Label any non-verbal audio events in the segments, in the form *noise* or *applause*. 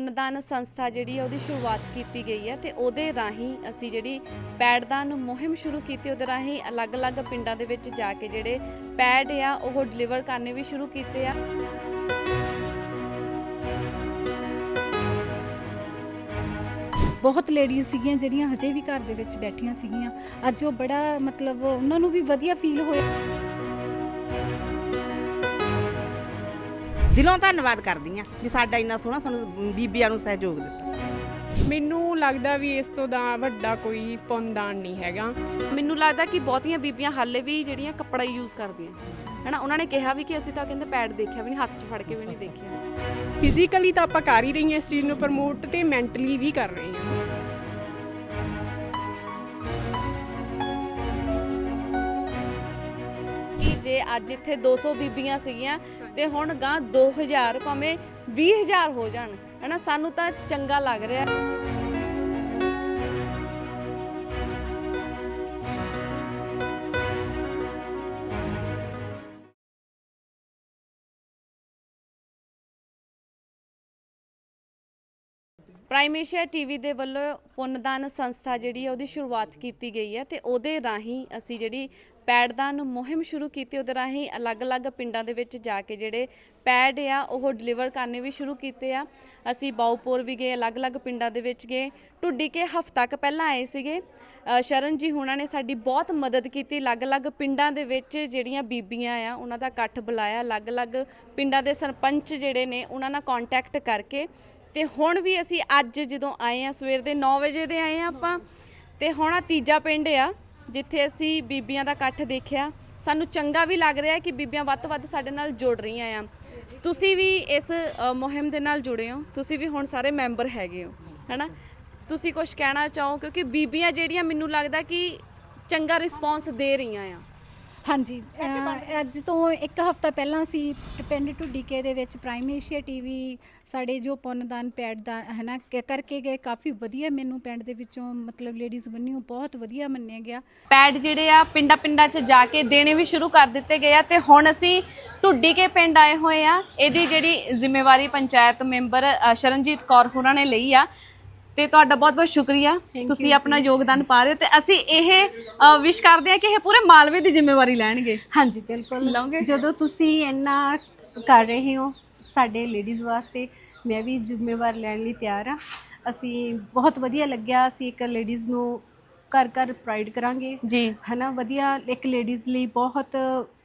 ਪੁੰਨਦਾਨ ਸੰਸਥਾ ਜਿਹੜੀ ਹੈ ਉਹਦੀ ਸ਼ੁਰੂਆਤ ਕੀਤੀ ਗਈ ਹੈ ਤੇ ਉਹਦੇ ਰਾਹੀਂ ਅਸੀਂ ਜਿਹੜੀ ਪੈਡਦਾਨ ਮੁਹਿੰਮ ਸ਼ੁਰੂ ਕੀਤੀ, ਉਹਦੇ ਰਾਹੀਂ ਅਲੱਗ-ਅਲੱਗ ਪਿੰਡਾਂ ਦੇ ਵਿੱਚ ਜਾ ਕੇ ਜਿਹੜੇ ਪੈਡ ਆ, ਉਹ ਡਿਲੀਵਰ ਕਰਨੇ ਵੀ ਸ਼ੁਰੂ ਕੀਤੇ ਆ। ਬਹੁਤ ਲੇਡੀਜ਼ ਸੀਗੀਆਂ ਜਿਹੜੀਆਂ ਹਜੇ ਵੀ ਘਰ ਦੇ ਵਿੱਚ ਬੈਠੀਆਂ ਸੀਗੀਆਂ। ਅੱਜ ਉਹ ਬੜਾ ਮਤਲਬ ਉਹਨਾਂ ਨੂੰ ਵੀ ਵਧੀਆ ਫੀਲ ਹੋਇਆ। ਦਿਲੋਂ ਧੰਨਵਾਦ ਕਰਦੀ ਆ ਵੀ ਸਾਡਾ ਇੰਨਾ ਸੋਹਣਾ ਸਾਨੂੰ ਬੀਬੀਆਂ ਨੂੰ ਸਹਿਯੋਗ ਦਿੱਤਾ। ਮੈਨੂੰ ਲੱਗਦਾ ਵੀ ਇਸ ਤੋਂ ਦਾ ਵੱਡਾ ਕੋਈ ਪੁੰਨਦਾਨ ਨਹੀਂ ਹੈਗਾ। ਮੈਨੂੰ ਲੱਗਦਾ ਕਿ ਬਹੁਤੀਆਂ ਬੀਬੀਆਂ ਹਾਲੇ ਵੀ ਜਿਹੜੀਆਂ ਕੱਪੜਾ ਯੂਜ਼ ਕਰਦੀਆਂ। ਹਨਾ ਉਹਨਾਂ ਨੇ ਕਿਹਾ ਵੀ ਕਿ ਅਸੀਂ ਤਾਂ ਕਹਿੰਦੇ ਪੈਡ ਦੇਖਿਆ ਵੀ ਨਹੀਂ ਹੱਥ 'ਚ ਫੜ ਕੇ ਵੀ ਨਹੀਂ ਦੇਖਿਆ। ਫਿਜ਼ੀਕਲੀ ਤਾਂ ਆਪਾਂ ਕਰ ਹੀ ਰਹੀ ਹਾਂ ਇਸ ਚੀਜ਼ ਨੂੰ ਪ੍ਰਮੋਟ ਤੇ ਮੈਂਟਲੀ ਵੀ ਕਰ ਰਹੇ ਹਾਂ। ਜੇ ਅੱਜ ਇੱਥੇ 200 ਬੀਬੀਆਂ ਸੀਗੀਆਂ ਤੇ ਹੁਣ ਗਾਂ 2000 ਭਾਵੇਂ 20000 ਹੋ ਜਾਣ, ਹਨਾ? ਸਾਨੂੰ ਤਾਂ ਚੰਗਾ ਲੱਗ ਰਿਹਾ। ਪ੍ਰਾਈਮ ਏਸ਼ੀਆ ਟੀਵੀ ਦੇ ਵੱਲੋਂ ਪੁੰਨਦਾਨ ਸੰਸਥਾ ਜਿਹੜੀ ਹੈ ਉਹਦੀ ਸ਼ੁਰੂਆਤ ਕੀਤੀ ਗਈ ਹੈ ਤੇ ਉਹਦੇ ਰਾਹੀਂ ਅਸੀਂ ਜਿਹੜੀ ਪੈਡਦਾਨ ਮੁਹਿੰਮ ਸ਼ੁਰੂ ਕੀਤੀ, ਉਹਦੇ ਰਾਹੀਂ ਅਲੱਗ-ਅਲੱਗ ਪਿੰਡਾਂ ਦੇ ਵਿੱਚ ਜਾ ਕੇ ਜਿਹੜੇ ਪੈਡ ਆ, ਉਹ ਡਿਲੀਵਰ ਕਰਨੇ ਵੀ ਸ਼ੁਰੂ ਕੀਤੇ ਆ। ਅਸੀਂ ਬਾਉਪੁਰ ਵੀ ਗਏ, ਅਲੱਗ-ਅਲੱਗ ਪਿੰਡਾਂ ਦੇ ਵਿੱਚ ਗਏ। ਟੁੱਡੀ ਕੇ ਹਫ਼ਤਾ ਕੁ ਪਹਿਲਾਂ ਆਏ ਸੀਗੇ। ਸ਼ਰਨ ਜੀ ਹੁਣਾਂ ਨੇ ਸਾਡੀ ਬਹੁਤ ਮਦਦ ਕੀਤੀ। ਅਲੱਗ-ਅਲੱਗ ਪਿੰਡਾਂ ਦੇ ਵਿੱਚ ਜਿਹੜੀਆਂ ਬੀਬੀਆਂ ਆ, ਉਹਨਾਂ ਦਾ ਇਕੱਠ ਬੁਲਾਇਆ। ਅਲੱਗ-ਅਲੱਗ ਪਿੰਡਾਂ ਦੇ ਸਰਪੰਚ ਜਿਹੜੇ ਨੇ, ਉਹਨਾਂ ਨਾਲ ਕੰਟੈਕਟ ਕਰਕੇ ਤੇ ਹੁਣ ਵੀ ਅਸੀਂ ਅੱਜ ਜਦੋਂ ਆਏ ਆ ਸਵੇਰ ਦੇ 9 ਵਜੇ ਦੇ ਆਏ ਆ ਆਪਾਂ ਤੇ ਹੁਣ ਆ ਤੀਜਾ ਪਿੰਡ ਆ ਜਿੱਥੇ ਅਸੀਂ ਬੀਬੀਆਂ ਦਾ ਇਕੱਠ ਦੇਖਿਆ। ਸਾਨੂੰ ਚੰਗਾ ਵੀ ਲੱਗ ਰਿਹਾ ਕਿ ਬੀਬੀਆਂ ਵੱਧ ਤੋਂ ਵੱਧ ਸਾਡੇ ਨਾਲ ਜੁੜ ਰਹੀਆਂ ਆ। ਤੁਸੀਂ ਵੀ ਇਸ ਅ, ਮੁਹਿੰਮ ਦੇ ਨਾਲ ਜੁੜੇ ਹੋ। ਤੁਸੀਂ ਵੀ ਹੁਣ ਸਾਰੇ ਮੈਂਬਰ ਹੈਗੇ ਹੋ ਹੈਨਾ? ਤੁਸੀਂ ਕੁਝ ਕਹਿਣਾ ਚਾਹੋ? ਕਿਉਂਕਿ ਬੀਬੀਆਂ ਜਿਹੜੀਆਂ ਮੈਨੂੰ ਲੱਗਦਾ ਕਿ ਚੰਗਾ ਰਿਸਪੌਂਸ ਦੇ ਰਹੀਆਂ ਆ। ਹਾਂਜੀ ਅਹ, ਅੱਜ ਤੋਂ ਇੱਕ ਹਫ਼ਤਾ ਪਹਿਲਾਂ ਅਸੀਂ ਪਿੰਡ ਢੁੱਡੀਕੇ ਦੇ ਵਿੱਚ ਪ੍ਰਾਈਮ ਏਸ਼ੀਆ ਟੀਵੀ ਸਾਡੇ ਜੋ ਪੁੰਨਦਾਨ ਪੈਡ ਦਾ ਹੈ ਨਾ ਕ- ਕਰਕੇ ਗਏ ਕਾਫੀ ਵਧੀਆ ਮੈਨੂੰ ਪਿੰਡ ਦੇ ਵਿੱਚੋਂ ਮਤਲਬ ਲੇਡੀਜ਼ ਬੰਨਿਓ ਬਹੁਤ ਵਧੀਆ ਮੰਨਿਆ ਗਿਆ। ਪੈਡ ਜਿਹੜੇ ਆ ਪਿੰਡਾਂ ਪਿੰਡਾਂ 'ਚ ਜਾ ਕੇ ਦੇਣੇ ਵੀ ਸ਼ੁਰੂ ਕਰ ਦਿੱਤੇ ਗਏ ਆ ਤੇ ਹੁਣ ਅਸੀਂ ਢੁੱਡੀ ਕੇ ਪਿੰਡ ਆਏ ਹੋਏ ਆ। ਇਹਦੀ ਜਿਹੜੀ ਜ਼ਿੰਮੇਵਾਰੀ ਪੰਚਾਇਤ ਮੈਂਬਰ ਅ, ਸ਼ਰਨਜੀਤ ਕੌਰ ਹੋਰਾਂ ਨੇ ਲਈ ਆ। ਤੇ ਤੁਹਾਡਾ ਬਹੁਤ ਬਹੁਤ ਸ਼ੁਕਰੀਆ। ਤੁਸੀਂ ਆਪਣਾ ਯੋਗਦਾਨ ਪਾ ਰਹੇ ਹੋ ਤੇ ਅਸੀਂ ਇਹ ਵਿਸ਼ ਕਰਦੇ ਆ ਕਿ ਇਹ ਪੂਰੇ ਮਾਲਵੇ ਦੀ ਜ਼ਿੰਮੇਵਾਰੀ ਲੈਣਗੇ। ਹਾਂਜੀ ਬਿਲਕੁਲ। ਲਓਗੇ? ਜਦੋਂ ਤੁਸੀਂ ਇੰਨਾ ਕਰ ਰਹੇ ਹੋ ਸਾਡੇ ਲੇਡੀਜ਼ ਵਾਸਤੇ ਮੈਂ ਵੀ ਜ਼ਿੰਮੇਵਾਰ ਲੈਣ ਲਈ ਤਿਆਰ ਆ ਅਸੀਂ ਬਹੁਤ ਵਧੀਆ ਲੱਗਿਆ ਅਸੀਂ ਇੱਕ ਲੇਡੀਜ਼ ਨੂੰ ਘਰ ਘਰ ਪ੍ਰਾਈਡ ਕਰਾਂਗੇ। ਜੀ। ਹਨਾ ਵਧੀਆ ਇੱਕ ਲੇਡੀਜ਼ ਲਈ ਬਹੁਤ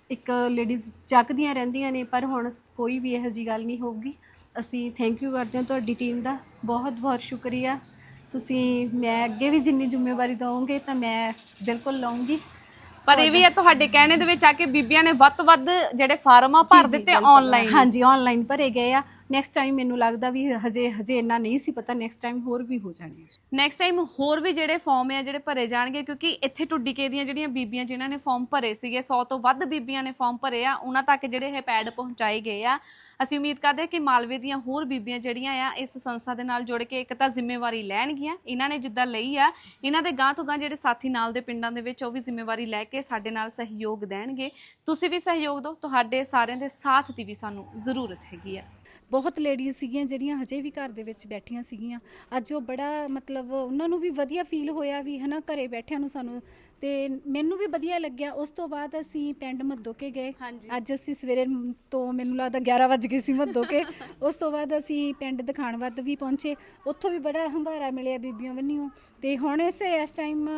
ਇੱਕ ਲੇਡੀਜ਼ ਚੱਕਦੀਆਂ ਰਹਿੰਦੀਆਂ ਨੇ ਪਰ ਹੁਣ ਕੋਈ ਵੀ ਇਹੋ ਜੀ ਗੱਲ ਨਹੀਂ ਹੋਊਗੀ। ਅਸੀਂ ਥੈਂਕ ਯੂ ਕਰਦੇ ਹਾਂ ਤੁਹਾਡੀ ਟੀਮ ਦਾ। ਬਹੁਤ ਬਹੁਤ ਸ਼ੁਕਰੀਆ। ਤੁਸੀਂ ਮੈਂ ਅੱਗੇ ਵੀ ਜਿੰਨੀ ਜ਼ਿੰਮੇਵਾਰੀ ਦਵੋਗੇ ਤਾਂ ਮੈਂ ਬਿਲਕੁਲ ਲਵਾਂਗੀ ਪਰ ਇਹ ਵੀ ਹੈ ਤੁਹਾਡੇ ਕਹਿਣੇ ਦੇ ਵਿੱਚ ਆ ਕੇ ਬੀਬੀਆਂ ਨੇ ਵੱਧ ਤੋਂ ਵੱਧ ਜਿਹੜੇ ਫਾਰਮ ਆ ਭਰ ਦਿੱਤੇ ਆਨਲਾਈਨ ਹਾਂਜੀ ਆਨਲਾਈਨ ਭਰੇ ਗਏ ਆ। ਨੈਕਸਟ ਟਾਈਮ ਮੈਨੂੰ ਲੱਗਦਾ ਵੀ ਹਜੇ ਹਜੇ ਇੰਨਾ ਨਹੀਂ ਸੀ ਪਤਾ ਨੈਕਸਟ ਟਾਈਮ ਹੋਰ ਵੀ ਹੋ ਜਾਣਗੇ। ਨੈਕਸਟ ਟਾਈਮ ਹੋਰ ਵੀ ਜਿਹੜੇ ਫਾਰਮ ਆ, ਜਿਹੜੇ ਭਰੇ ਜਾਣਗੇ, ਕਿਉਂਕਿ ਇੱਥੇ ਟੁੱਡੀਕੇ ਦੀਆਂ ਜਿਹੜੀਆਂ ਬੀਬੀਆਂ ਜਿਨ੍ਹਾਂ ਨੇ ਫਾਰਮ ਭਰੇ ਸੀਗੇ 100 ਤੋਂ ਵੱਧ ਬੀਬੀਆਂ ਨੇ ਫਾਰਮ ਭਰੇ ਆ, ਉਹਨਾਂ ਤੱਕ ਜਿਹੜੇ ਇਹ ਪੈਡ ਪਹੁੰਚਾਏ ਗਏ ਆ। ਅਸੀਂ ਉਮੀਦ ਕਰਦੇ ਹਾਂ ਕਿ ਮਾਲਵੇ ਦੀਆਂ ਹੋਰ ਬੀਬੀਆਂ ਜਿਹੜੀਆਂ ਆ, ਇਸ ਸੰਸਥਾ ਦੇ ਨਾਲ ਜੁੜ ਕੇ ਇੱਕ ਤਾਂ ਜ਼ਿੰਮੇਵਾਰੀ ਲੈਣਗੀਆਂ, ਇਹਨਾਂ ਨੇ ਜਿੱਦਾਂ ਲਈ ਆ, ਇਹਨਾਂ ਦੇ ਗਾਂ ਤੋਂ ਗਾਂ ਜਿਹੜੇ ਸਾਥੀ ਨਾਲ ਦੇ ਪਿੰਡਾਂ ਦੇ ਵਿੱਚ, ਉਹ ਵੀ ਜ਼ਿੰਮੇਵਾਰੀ ਲੈ ਕੇ ਸਾਡੇ ਨਾਲ ਸਹਿਯੋਗ ਦੇਣਗੇ। ਤੁਸੀਂ ਵੀ ਸਹਿਯੋਗ ਦਿਓ, ਤੁਹਾਡੇ ਸਾਰਿਆਂ ਦੇ ਸਾਥ ਦੀ ਵੀ ਸਾਨੂੰ ਜ਼ਰੂਰਤ ਹੈਗੀ ਆ। ਬਹੁਤ ਲੇਡੀਜ਼ ਸੀਗੀਆਂ ਜਿਹੜੀਆਂ ਹਜੇ ਵੀ ਘਰ ਦੇ ਵਿੱਚ ਬੈਠੀਆਂ ਸੀਗੀਆਂ। ਅੱਜ ਉਹ ਬੜਾ ਮਤਲਬ ਉਹਨਾਂ ਨੂੰ ਵੀ ਵਧੀਆ ਫੀਲ ਹੋਇਆ ਵੀ ਹਨਾ ਘਰੇ ਬੈਠਿਆਂ ਨੂੰ ਸਾਨੂੰ। ਤੇ ਮੈਨੂੰ ਵੀ ਵਧੀਆ ਲੱਗਿਆ। ਉਸ ਤੋਂ ਬਾਅਦ ਅਸੀਂ ਪਿੰਡ ਮੱਦੋਕੇ ਗਏ। ਹਾਂਜੀ। ਅੱਜ ਅਸੀਂ ਸਵੇਰੇ ਮ- ਤੋਂ ਮੈਨੂੰ ਲੱਗਦਾ 11 ਵਜ ਗਏ ਸੀ ਮੱਦੋਕੇ *laughs* ਉਸ ਤੋਂ ਬਾਅਦ ਅਸੀਂ ਪਿੰਡ ਦਿਖਾਣ ਵੱਧ ਵੀ ਪਹੁੰਚੇ। ਉੱਥੋਂ ਵੀ ਬੜਾ ਹੰਗਾਰਾ ਮਿਲਿਆ ਬੀਬੀਆਂ ਵੱਲੋਂ। ਤੇ ਹੁਣ ਇਸੇ ਇਸ ਟਾਈਮ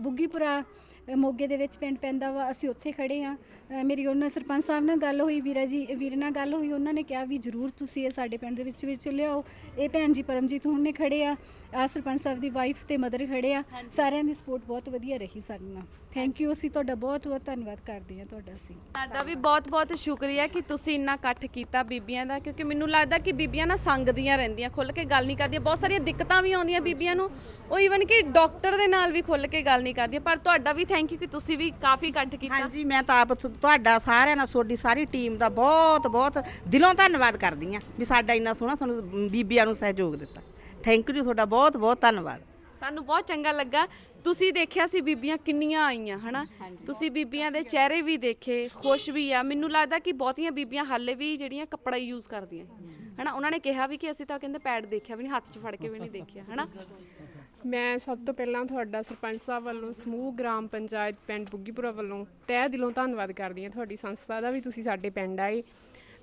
ਬੁੱਗੀਪੁਰਾ ਅ, ਮੋਗੇ ਦੇ ਵਿੱਚ ਪਿੰਡ ਪੈਂਦਾ ਵਾ। ਅਸੀਂ ਉੱਥੇ ਖੜੇ ਆ ਮੇਰੀ ਉਹਨਾਂ ਸਰਪੰਚ ਸਾਹਿਬ ਨਾਲ ਗੱਲ ਹੋਈ ਵੀਰਾ ਜੀ ਵੀਰ ਨਾਲ ਗੱਲ ਹੋਈ ਉਹਨਾਂ ਨੇ ਕਿਹਾ ਵੀ ਜਰੂਰ ਤੁਸੀਂ ਇਹ ਸਾਡੇ ਪਿੰਡ ਦੇ ਵਿੱਚ ਵਿੱਚ ਲਿਆਓ। ਇਹ ਭੈਣ ਜੀ ਪਰਮਜੀਤ ਹੁਣ ਨੇ ਖੜੇ ਆ ਆ ਸਰਪੰਚ ਸਾਹਿਬ ਦੀ ਵਾਈਫ ਤੇ ਮਦਰ ਖੜੇ ਆ। ਸਾਰਿਆਂ ਦੀ ਸਪੋਰਟ ਬਹੁਤ ਵਧੀਆ ਰਹੀ ਸਾਡੇ ਨਾਲ। ਥੈਂਕ ਯੂ ਅਸੀਂ ਤੁਹਾਡਾ ਬਹੁਤ ਬਹੁਤ ਧੰਨਵਾਦ ਕਰਦੇ ਹਾਂ ਤੁਹਾਡਾ ਅਸੀਂ। ਤੁਹਾਡਾ ਵੀ ਬਹੁਤ-ਬਹੁਤ ਸ਼ੁਕਰੀਆ ਕਿ ਤੁਸੀਂ ਇੰਨਾ ਇਕੱਠ ਕੀਤਾ ਬੀਬੀਆਂ ਦਾ ਕਿਉਂਕਿ ਮੈਨੂੰ ਲੱਗਦਾ ਕਿ ਬੀਬੀਆਂ ਨਾ ਸੰਗਦੀਆਂ ਰਹਿੰਦੀਆਂ ਖੁੱਲ ਕੇ ਗੱਲ ਨਹੀਂ ਕਰਦੀਆਂ। ਬਹੁਤ ਸਾਰੀਆਂ ਦਿੱਕਤਾਂ ਵੀ ਆਉਂਦੀਆਂ ਬੀਬੀਆਂ ਨੂੰ ਉਹ ਈਵਨ ਕਿ ਡਾਕਟਰ ਦੇ ਨਾਲ ਵੀ ਖੁੱਲ ਕੇ ਗੱਲ ਨਹੀਂ ਕਰਦੀਆਂ। ਪਰ ਤੁਹਾਡਾ ਵੀ ਥੈਂਕ ਯੂ ਕਿ ਤੁਸੀਂ ਵੀ ਕਾਫੀ ਇਕੱਠ ਕੀਤਾ। ਹਾਂਜੀ ਮੈਂ ਤਾਂ ਆਪ ਤੁਹਾਡਾ ਸਾਰਿਆਂ ਨਾਲ ਤੁਹਾਡੀ ਸਾਰੀ ਟੀਮ ਦਾ ਬਹੁਤ ਬਹੁਤ ਦਿਲੋਂ ਧੰਨਵਾਦ ਕਰਦੀ ਆ ਵੀ ਸਾਡਾ ਇੰਨਾ ਸੋਹਣਾ ਸਾਨੂੰ ਬੀਬੀਆਂ ਨੂੰ ਸਹਿਯੋਗ ਦਿੱਤਾ। ਥੈਂਕ ਯੂ ਤੁਹਾਡਾ ਬਹੁਤ ਬਹੁਤ ਧੰਨਵਾਦ। ਸਾਨੂੰ ਬਹੁਤ ਚੰਗਾ ਲੱਗਾ। ਤੁਸੀਂ ਦੇਖਿਆ ਸੀ ਬੀਬੀਆਂ ਕਿੰਨੀਆਂ ਆਈਆਂ ਹਨਾ? ਤੁਸੀਂ ਬੀਬੀਆਂ ਦੇ ਚਿਹਰੇ ਵੀ ਦੇਖੇ ਖੁਸ਼ ਵੀ ਆ। ਮੈਨੂੰ ਲੱਗਦਾ ਕਿ ਬਹੁਤੀਆਂ ਬੀਬੀਆਂ ਹਾਲੇ ਵੀ ਜਿਹੜੀਆਂ ਕੱਪੜਾ ਯੂਜ਼ ਕਰਦੀਆਂ। ਹਨਾ? ਉਹਨਾਂ ਨੇ ਕਿਹਾ ਵੀ ਕਿ ਅਸੀਂ ਤਾਂ ਕਹਿੰਦੇ ਪੈਡ ਦੇਖਿਆ ਵੀ ਨਹੀਂ ਹੱਥ 'ਚ ਫੜ ਕੇ ਵੀ ਨਹੀਂ ਦੇਖਿਆ ਹਨਾ? ਮੈਂ ਸਭ ਤੋਂ ਪਹਿਲਾਂ ਤੁਹਾਡਾ ਸਰਪੰਚ ਸਾਹਿਬ ਵੱਲੋਂ ਸਮੂਹ ਗ੍ਰਾਮ ਪੰਚਾਇਤ ਪਿੰਡ ਬੁੱਗੀਪੁਰਾ ਵੱਲੋਂ ਤਹਿ ਦਿਲੋਂ ਧੰਨਵਾਦ ਕਰਦੀ ਹਾਂ ਤੁਹਾਡੀ ਸੰਸਥਾ ਦਾ ਵੀ ਤੁਸੀਂ ਸਾਡੇ ਪਿੰਡ ਆਏ।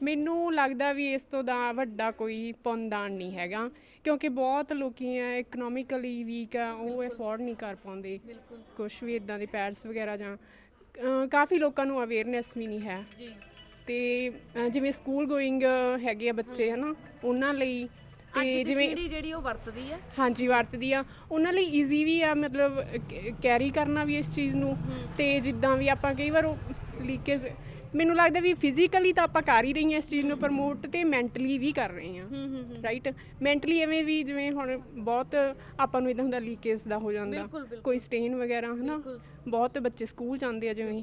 ਮੈਨੂੰ ਲੱਗਦਾ ਵੀ ਇਸ ਤੋਂ ਦਾ ਵੱਡਾ ਕੋਈ ਪੁੰਨਦਾਨ ਨਹੀਂ ਹੈਗਾ ਕਿਉਂਕਿ ਬਹੁਤ ਲੋਕੀ ਆ ਇਕਨੋਮਿਕਲੀ ਵੀਕ ਆ ਉਹ ਅਫੋਰਡ ਨਹੀਂ ਕਰ ਪਾਉਂਦੇ। ਕੁਝ ਵੀ ਇਦਾਂ ਦੇ ਪੈਡਸ ਵਗੈਰਾ ਜਾਂ ਅ, ਕਾਫੀ ਲੋਕਾਂ ਨੂੰ ਅਵੇਅਰਨੈਸ ਵੀ ਨਹੀਂ ਹੈ। ਜੀ। ਤੇ ਅ, ਜਿਵੇਂ ਸਕੂਲ ਗੋਇੰਗ ਹੈਗੇ ਆ ਬੱਚੇ ਹਨਾ ਉਹਨਾਂ ਲਈ ਤੇ ਜਿਵੇਂ ਪੀੜੀ ਜਿਹੜੀ ਉਹ ਵਰਤਦੀ ਆ। ਹਾਂਜੀ ਵਰਤਦੀ ਆ। ਉਹਨਾਂ ਲਈ ਈਜ਼ੀ ਵੀ ਆ ਮਤਲਬ ਕੈਰੀ ਕਰਨਾ ਵੀ ਇਸ ਚੀਜ਼ ਨੂੰ। ਤੇ ਜਿੱਦਾਂ ਵੀ ਆਪਾਂ ਕਈ ਵਾਰ ਲੀਕੇਜ ਮੈਨੂੰ ਲੱਗਦਾ ਵੀ ਫਿਜ਼ੀਕਲੀ ਤਾਂ ਆਪਾਂ ਕਰ ਹੀ ਰਹੀ ਹਾਂ ਇਸ ਚੀਜ਼ ਨੂੰ ਪ੍ਰਮੋਟ ਤੇ ਮੈਂਟਲੀ ਵੀ ਕਰ ਰਹੇ ਹਾਂ ਰਾਈਟ ਮੈਂਟਲੀ ਐਵੇਂ ਵੀ ਜਿਵੇਂ ਹੁਣ ਬਹੁਤ ਆਪਾਂ ਨੂੰ ਇਦਾਂ ਹੁੰਦਾ ਲੀਕੇਜ ਦਾ ਹੋ ਜਾਂਦਾ। ਕੋਈ ਸਟੇਨ ਵਗੈਰਾ ਹਨਾ। ਬਹੁਤ ਬੱਚੇ ਸਕੂਲ ਜਾਂਦੇ ਆ ਜਿਵੇਂ।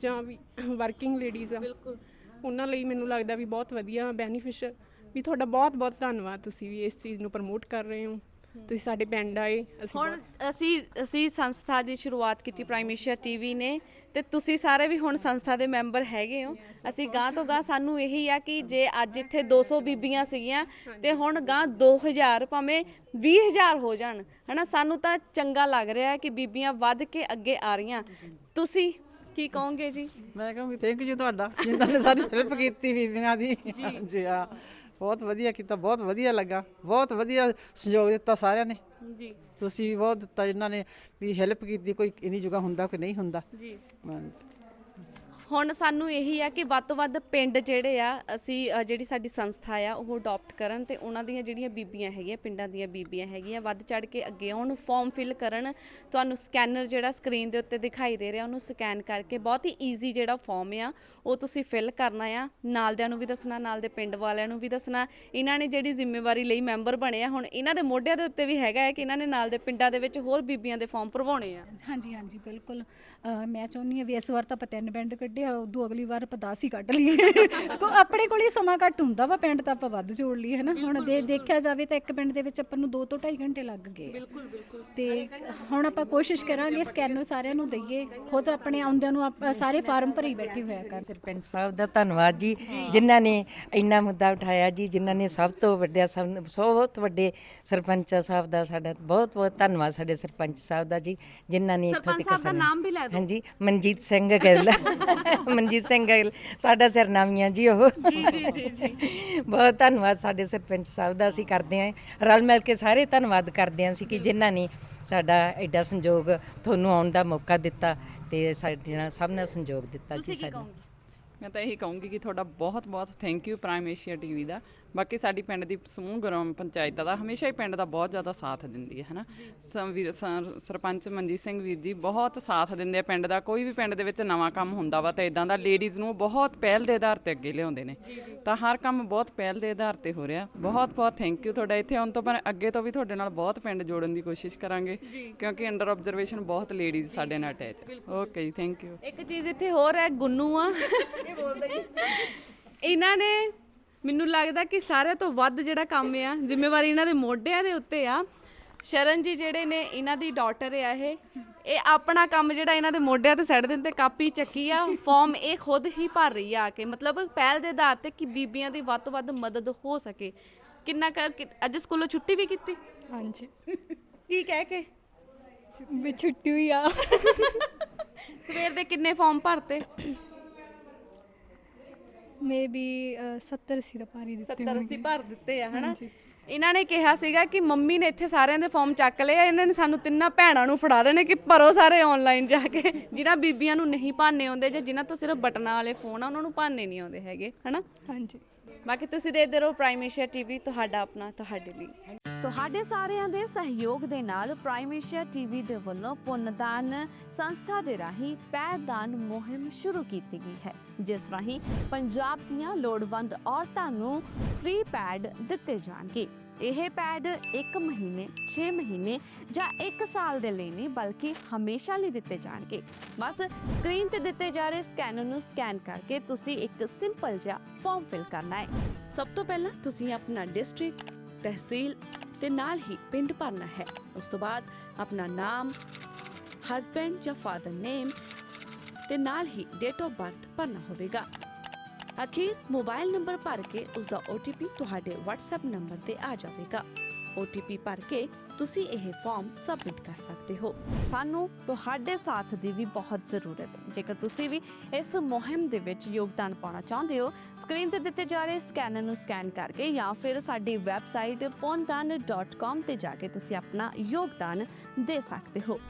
ਜਾਂ ਵੀ ਵਰਕਿੰਗ ਲੇਡੀਜ਼ ਆ। ਬਿਲਕੁਲ। ਉਹਨਾਂ ਲਈ ਮੈਨੂੰ ਲੱਗਦਾ ਵੀ ਬਹੁਤ ਵਧੀਆ ਬੈਨੀਫੀਸ਼ੀਅਲ ਵੀ ਤੁਹਾਡਾ ਬਹੁਤ ਬਹੁਤ ਧੰਨਵਾਦ ਤੁਸੀਂ ਵੀ ਇਸ ਚੀਜ਼ ਨੂੰ ਪ੍ਰਮੋਟ ਕਰ ਰਹੇ ਹੋ। ਤੁਸੀਂ ਸਾਡੇ ਪਿੰਡ ਆਏ ਅਸੀਂ ਹੁਣ ਅਸੀਂ ਅਸੀਂ ਸੰਸਥਾ ਦੀ ਸ਼ੁਰੂਆਤ ਕੀਤੀ ਪ੍ਰਾਈਮੇਸ਼ੀਆ ਟੀਵੀ ਨੇ ਤੇ ਤੁਸੀਂ ਸਾਰੇ ਵੀ ਹੁਣ ਸੰਸਥਾ ਦੇ ਮੈਂਬਰ ਹੈਗੇ ਹੋ। ਅਸੀਂ ਗਾਂ ਤੋਂ ਗਾਂ ਸਾਨੂੰ ਇਹੀ ਆ ਕਿ ਜੇ ਅੱਜ ਇੱਥੇ 200 ਬੀਬੀਆਂ ਸੀਗੀਆਂ ਤੇ ਹੁਣ ਗਾਂ 2000 ਭਾਵੇਂ 20000 ਹੋ ਜਾਣ ਹਨਾ? ਸਾਨੂੰ ਤਾਂ ਚੰਗਾ ਲੱਗ ਰਿਹਾ ਹੈ ਕਿ ਬੀਬੀਆਂ ਵੱਧ ਕੇ ਅੱਗੇ ਆ ਰਹੀਆਂ। ਤੁਸੀਂ ਕੀ ਕਹੋਗੇ ਜੀ? ਮੈਂ ਕਹਾਂਗੀ ਥੈਂਕ ਯੂ ਤੁਹਾਡਾ ਜਿਨ੍ਹਾਂ ਨੇ ਸਾਡੀ ਹੈਲਪ ਕੀਤੀ ਬੀਬੀਆਂ ਦੀ। ਜੀ। ਹਾਂ। ਬਹੁਤ ਵਧੀਆ ਕੀਤਾ ਬਹੁਤ ਵਧੀਆ ਲੱਗਾ। ਬਹੁਤ ਵਧੀਆ ਸਹਿਯੋਗ ਦਿੱਤਾ ਸਾਰਿਆਂ ਨੇ। ਜੀ। ਤੁਸੀਂ ਵੀ ਬਹੁਤ ਦਿੱਤਾ ਜਿਨ੍ਹਾਂ ਨੇ ਵੀ ਹੈਲਪ ਕੀਤੀ ਕੋਈ ਇਨੀ ਜਗ੍ਹਾ ਹੁੰਦਾ ਕੋਈ ਨਹੀਂ ਹੁੰਦਾ। ਜੀ। ਹਾਂਜੀ। ਹੁਣ ਸਾਨੂੰ ਇਹੀ ਆ ਕਿ ਵੱਧ ਤੋਂ ਵੱਧ ਪਿੰਡ ਜਿਹੜੇ ਆ ਅਸੀਂ ਅ, ਜਿਹੜੀ ਸਾਡੀ ਸੰਸਥਾ ਆ ਉਹ ਅਡਾਪਟ ਕਰਨ ਤੇ ਉਹਨਾਂ ਦੀਆਂ ਜਿਹੜੀਆਂ ਬੀਬੀਆਂ ਹੈਗੀਆਂ ਪਿੰਡਾਂ ਦੀਆਂ ਬੀਬੀਆਂ ਹੈਗੀਆਂ ਵੱਧ ਚੜ ਕੇ ਅੱਗੇ ਆਉਣ ਫਾਰਮ ਫਿਲ ਕਰਨ ਤੁਹਾਨੂੰ ਸਕੈਨਰ ਜਿਹੜਾ ਸਕਰੀਨ ਦੇ ਉੱਤੇ ਦਿਖਾਈ ਦੇ ਰਿਹਾ ਉਹਨੂੰ ਸਕੈਨ ਕਰਕੇ ਬਹੁਤ ਹੀ ਈਜ਼ੀ ਜਿਹੜਾ ਫਾਰਮ ਆ ਉਹ ਤੁਸੀਂ ਫਿਲ ਕਰਨਾ ਆ। ਨਾਲਦਿਆਂ ਨੂੰ ਵੀ ਦੱਸਣਾ ਨਾਲ ਦੇ ਪਿੰਡ ਵਾਲਿਆਂ ਨੂੰ ਵੀ ਦੱਸਣਾ। ਇਹਨਾਂ ਨੇ ਜਿਹੜੀ ਜ਼ਿੰਮੇਵਾਰੀ ਲਈ ਮੈਂਬਰ ਬਣੇ ਆ ਹੁਣ ਇਹਨਾਂ ਦੇ ਮੋਢਿਆਂ ਦੇ ਉੱਤੇ ਵੀ ਹੈਗਾ ਹੈ ਕਿ ਇਹਨਾਂ ਨੇ ਨਾਲ ਦੇ ਪਿੰਡਾਂ ਦੇ ਵਿੱਚ ਹੋਰ ਬੀਬੀਆਂ ਦੇ ਫਾਰਮ ਭਰਵਾਉਣੇ ਆ। ਹਾਂਜੀ ਹਾਂਜੀ ਬਿਲਕੁਲ। ਅਹ ਮੈਂ ਚਾਹੁੰਦੀ ਹਾਂ ਵੀ ਇਸ ਵਾਰ ਤਾਂ ਆਪਾਂ ਤਿੰਨ ਪਿੰਡ ਕੱਢਿਆ ਉਦੋਂ ਅਗਲੀ ਵਾਰ ਆਪਾਂ 10 ਹੀ ਕੱਢ ਲਈਏ। ਕੋ ਆਪਣੇ ਕੋਲ ਹੀ ਸਮਾਂ ਘੱਟ ਹੁੰਦਾ ਵਾ ਪਿੰਡ ਤਾਂ ਆਪਾਂ ਵੱਧ ਜੋੜ ਲਈਏ ਹਨਾ? ਹੁਣ ਦੇ ਦੇਖਿਆ ਜਾਵੇ ਤਾਂ ਇੱਕ ਪਿੰਡ ਦੇ ਵਿੱਚ ਆਪਾਂ ਨੂੰ 2 ਤੋਂ 2.5 ਘੰਟੇ ਲੱਗ ਗਏ ਬਿਲਕੁਲ ਬਿਲਕੁਲ। ਤੇ ਹੁਣ ਆਪਾਂ ਕੋਸ਼ਿਸ਼ ਕਰਾਂਗੇ ਸਕੈਨਰ ਸਾਰਿਆਂ ਨੂੰ ਦਈਏ ਖੁਦ ਆਪਣੇ ਆਉਂਦਿਆਂ ਨੂੰ ਆਪਾਂ ਸਾਰੇ ਫਾਰਮ ਭਰੀ ਬੈਠੇ ਹੋਇਆ ਕਰ। ਸਰਪੰਚ ਸਾਹਿਬ ਦਾ ਧੰਨਵਾਦ ਜੀ ਜਿਨ੍ਹਾਂ ਨੇ ਇੰਨਾ ਮੁੱਦਾ ਉਠਾਇਆ ਜੀ ਜਿਨ੍ਹਾਂ ਨੇ ਸਭ ਤੋਂ ਵੱਡਿਆ ਸਭ ਬਹੁਤ ਵੱਡੇ ਸਰਪੰਚ ਸਾਹਿਬ ਦਾ ਸਾਡਾ ਬਹੁਤ ਬਹੁਤ ਧੰਨਵਾਦ ਸਾਡੇ ਸਰਪੰਚ ਸਾਹਿਬ ਦਾ ਜੀ ਜਿਨ੍ਹਾਂ ਨੇ ਇੱਥੋਂ ਸਰਪੰਚ ਤੱਕ ਸਾਹਿਬ ਦਾ ਨਾਮ ਵੀ ਲੈ ਦਿਓ। ਹਾਂਜੀ ਮਨਜੀਤ ਸਿੰਘ ਗਿੱਲ। ਮਨਜੀਤ ਸਿੰਘ ਗਿੱਲ ਸਾਡਾ ਸਰਨਾਮੀਆਂ ਜੀ ਉਹ। ਜੀ ਜੀ ਜੀ ਬਹੁਤ ਧੰਨਵਾਦ ਸਾਡੇ ਸਰਪੰਚ ਸਾਹਿਬ ਦਾ ਅਸੀਂ ਕਰਦੇ ਹਾਂ। ਰਲ ਮਿਲ ਕੇ ਸਾਰੇ ਧੰਨਵਾਦ ਕਰਦੇ ਹਾਂ ਅਸੀਂ ਕਿ ਜਿਨ੍ਹਾਂ ਨੇ ਸਾਡਾ ਐਡਾ ਸੰਯੋਗ ਤੁਹਾਨੂੰ ਆਉਣ ਦਾ ਮੌਕਾ ਦਿੱਤਾ ਤੇ ਸਾਡੇ ਨਾਲ ਸਭ ਨਾਲ ਸੰਯੋਗ ਦਿੱਤਾ ਜੀ ਤੁਸੀਂ ਕੀ ਸਾਡਾ ਕਹੋਗੇ? ਮੈਂ ਤਾਂ ਇਹੀ ਕਹੂੰਗੀ ਕਿ ਤੁਹਾਡਾ ਬਹੁਤ ਬਹੁਤ thank you Prime Asia TV ਦਾ। ਬਾਕੀ ਸਾਡੀ ਪਿੰਡ ਦੀ ਸਮੂਹ ਗ੍ਰਾਮ ਪੰਚਾਇਤ ਦਾ ਹਮੇਸ਼ਾ ਹੀ ਪਿੰਡ ਦਾ ਬਹੁਤ ਜ਼ਿਆਦਾ ਸਾਥ ਦਿੰਦੀ ਹੈ ਹਨਾ? ਸੰ- ਵੀਰ- ਸੰ- ਸਰਪੰਚ ਮਨਜੀਤ ਸਿੰਘ ਵੀਰ ਜੀ ਬਹੁਤ ਸਾਥ ਦਿੰਦੇ ਆ ਪਿੰਡ ਦਾ। ਕੋਈ ਵੀ ਪਿੰਡ ਦੇ ਵਿੱਚ ਨਵਾਂ ਕੰਮ ਹੁੰਦਾ ਵਾ ਤਾਂ ਇਦਾਂ ਦਾ ਲੇਡੀਜ਼ ਨੂੰ ਬਹੁਤ ਪਹਿਲ ਦੇ ਆਧਾਰ ਤੇ ਅੱਗੇ ਲਿਆਉਂਦੇ ਨੇ। ਤਾਂ ਹਰ ਕੰਮ ਬਹੁਤ ਪਹਿਲ ਦੇ ਆਧਾਰ ਤੇ ਹੋ ਰਿਹਾ। ਬਹੁਤ ਬਹੁਤ ਥੈਂਕ ਯੂ ਤੁਹਾਡਾ ਇੱਥੇ ਆਉਣ ਤੋਂ ਪਰ ਅੱਗੇ ਤੋਂ ਵੀ ਤੁਹਾਡੇ ਨਾਲ ਬਹੁਤ ਪਿੰਡ ਜੋੜਨ ਦੀ ਕੋਸ਼ਿਸ਼ ਕਰਾਂਗੇ ਕਿਉਂਕਿ ਅੰਡਰ ਆਬਜ਼ਰਵੇਸ਼ਨ ਬਹੁਤ ਲੇਡੀਜ਼ ਸਾਡੇ ਨਾਲ ਅਟੈਚ ਓਕੇ ਜੀ ਥੈਂਕ ਯੂ ਇੱਕ ਚੀਜ਼ ਇੱਥੇ ਹੋਰ ਹੈ ਗੁੰਨੂ ਆ। ਇਹਨਾਂ ਨੇ ਮੈਨੂੰ ਲੱਗਦਾ ਕਿ ਸਾਰਿਆਂ ਤੋਂ ਵੱਧ ਜਿਹੜਾ ਕੰਮ ਆ ਜ਼ਿੰਮੇਵਾਰੀ ਇਹਨਾਂ ਦੇ ਮੋਢਿਆਂ ਦੇ ਉੱਤੇ ਆ। ਸ਼ਰਨ ਜੀ ਜਿਹੜੇ ਨੇ ਇਹਨਾਂ ਦੀ ਡਾਟਰ ਆ ਇਹ। ਇਹ ਆਪਣਾ ਕੰਮ ਜਿਹੜਾ ਇਹਨਾਂ ਦੇ ਮੋਢਿਆਂ ਤੇ ਸੱਟ ਦਿੰਦੇ ਕਾਪੀ ਚੱਕੀ ਆ ਫਾਰਮ ਇਹ ਖੁਦ ਹੀ ਭਰ ਰਹੀ ਆ ਆ ਕੇ। ਮਤਲਬ ਪਹਿਲ ਦੇ ਆਧਾਰ ਤੇ ਕਿ ਬੀਬੀਆਂ ਦੀ ਵੱਧ ਤੋਂ ਵੱਧ ਮਦਦ ਹੋ ਸਕੇ। ਕਿੰਨਾ ਕੁ- ਕਿ- ਅੱਜ ਸਕੂਲੋਂ ਛੁੱਟੀ ਵੀ ਕੀਤੀ? ਹਾਂਜੀ। ਕੀ ਕਹਿ ਕੇ? ਵੀ ਛੁੱਟੀ ਹੋਈ ਆ। ਸਵੇਰ ਦੇ ਕਿੰਨੇ ਫਾਰਮ ਭਰਤੇ? ਮੇਬੀ 70 80 ਦਾ ਪਾਰੀ ਦਿੱਤੇ 70 80 ਭਰ ਦਿੱਤੇ ਆ ਹਨਾ? ਇਹਨਾਂ ਨੇ ਕਿਹਾ ਸੀਗਾ ਕਿ ਮੰਮੀ ਨੇ ਇੱਥੇ ਸਾਰਿਆਂ ਦੇ ਫਾਰਮ ਚੱਕ ਲਏ ਆ ਇਹਨਾਂ ਨੇ ਸਾਨੂੰ ਤਿੰਨਾਂ ਭੈਣਾਂ ਨੂੰ ਫੜਾ ਦੇਣੇ ਕਿ ਭਰੋ ਸਾਰੇ ਆਨਲਾਈਨ ਜਾ ਕੇ। ਜਿਨ੍ਹਾਂ ਬੀਬੀਆਂ ਨੂੰ ਨਹੀਂ ਭਾਨੇ ਆਉਂਦੇ ਜਾਂ ਜਿਨ੍ਹਾਂ ਤੋਂ ਸਿਰਫ ਬਟਨਾਂ ਵਾਲੇ ਫੋਨ ਆ ਉਹਨਾਂ ਨੂੰ ਭਾਨੇ ਨਹੀਂ ਆਉਂਦੇ ਹੈਗੇ ਹਨਾ? ਹਾਂਜੀ। ਬਾਕੀ ਤੁਸੀਂ ਦੇਖਦੇ ਰਹੋ ਪ੍ਰਾਈਮ ਏਸ਼ੀਆ ਟੀਵੀ ਤੁਹਾਡਾ ਆਪਣਾ ਤੁਹਾਡੇ ਲਈ। ਤੁਹਾਡੇ ਸਾਰਿਆਂ ਦੇ ਸਹਿਯੋਗ ਦੇ ਨਾਲ ਪ੍ਰਾਈਮ ਏਸ਼ੀਆ ਟੀਵੀ ਦੇ ਵੱਲੋਂ ਪੁੰਨਦਾਨ ਸੰਸਥਾ ਦੇ ਰਾਹੀਂ ਪੈਦਾਨ ਮੁਹਿੰਮ ਸ਼ੁਰੂ ਕੀਤੀ ਗਈ ਹੈ ਜਿਸ ਰਾਹੀਂ ਪੰਜਾਬ ਦੀਆਂ ਲੋੜਵੰਦ ਔਰਤਾਂ ਨੂੰ ਫ੍ਰੀ ਪੈਡ ਦਿੱਤੇ ਜਾਣਗੇ। ਇਹ ਪੈਡ 1 ਮਹੀਨੇ 6 ਮਹੀਨੇ ਜਾਂ 1 ਸਾਲ ਦੇ ਲਈ ਨਹੀਂ, ਬਲਕਿ ਹਮੇਸ਼ਾ ਲਈ ਦਿੱਤੇ ਜਾਣਗੇ। ਬਸ ਸਕਰੀਨ ਤੇ ਦਿੱਤੇ ਜਾ ਰਹੇ ਸਕੈਨਰ ਨੂੰ ਸਕੈਨ ਕਰਕੇ ਤੁਸੀਂ ਇੱਕ ਸਿੰਪਲ ਜਿਹਾ ਫਾਰਮ ਫਿਲ ਕਰਨਾ ਹੈ। ਸਭ ਤੋਂ ਪਹਿਲਾਂ ਤੁਸੀਂ ਆਪਣਾ ਡਿਸਟ੍ਰਿਕਟ, ਤਹਿਸੀਲ ਤੇ ਨਾਲ ਹੀ ਪਿੰਡ ਭਰਨਾ ਹੈ। ਉਸ ਤੋਂ ਬਾਅਦ ਆਪਣਾ ਨਾਮ ਹਸਬੈਂਡ ਜਾਂ ਫਾਦਰ ਨੇਮ ਤੇ ਨਾਲ ਹੀ ਡੇਟ ਆਫ ਬਰਥ ਭਰਨਾ ਹੋਵੇਗਾ। ਅਖੀਰ ਮੋਬਾਈਲ ਨੰਬਰ ਭਰ ਕੇ ਉਸ ਦਾ OTP ਤੁਹਾਡੇ WhatsApp ਨੰਬਰ ਤੇ ਆ ਜਾਵੇਗਾ। OTP ਭਰ ਕੇ ਤੁਸੀਂ ਇਹ ਫਾਰਮ ਸਬਮਿਟ ਕਰ ਸਕਦੇ ਹੋ। ਸਾਨੂੰ ਤੁਹਾਡੇ ਸਾਥ ਦੀ ਵੀ ਬਹੁਤ ਜ਼ਰੂਰਤ ਹੈ। ਜੇਕਰ ਤੁਸੀਂ ਵੀ ਇਸ ਮੁਹਿੰਮ ਦੇ ਵਿੱਚ ਯੋਗਦਾਨ ਪਾਉਣਾ ਚਾਹੁੰਦੇ ਹੋ ਸਕਰੀਨ ਤੇ ਦਿੱਤੇ ਜਾ ਰਹੇ ਸਕੈਨਰ ਨੂੰ ਸਕੈਨ ਕਰਕੇ ਜਾਂ ਫਿਰ ਸਾਡੀ ਵੈਬਸਾਈਟ pondan.com ਤੇ ਜਾ ਕੇ ਤੁਸੀਂ ਆਪਣਾ ਯੋਗਦਾਨ ਦੇ ਸਕਦੇ ਹੋ।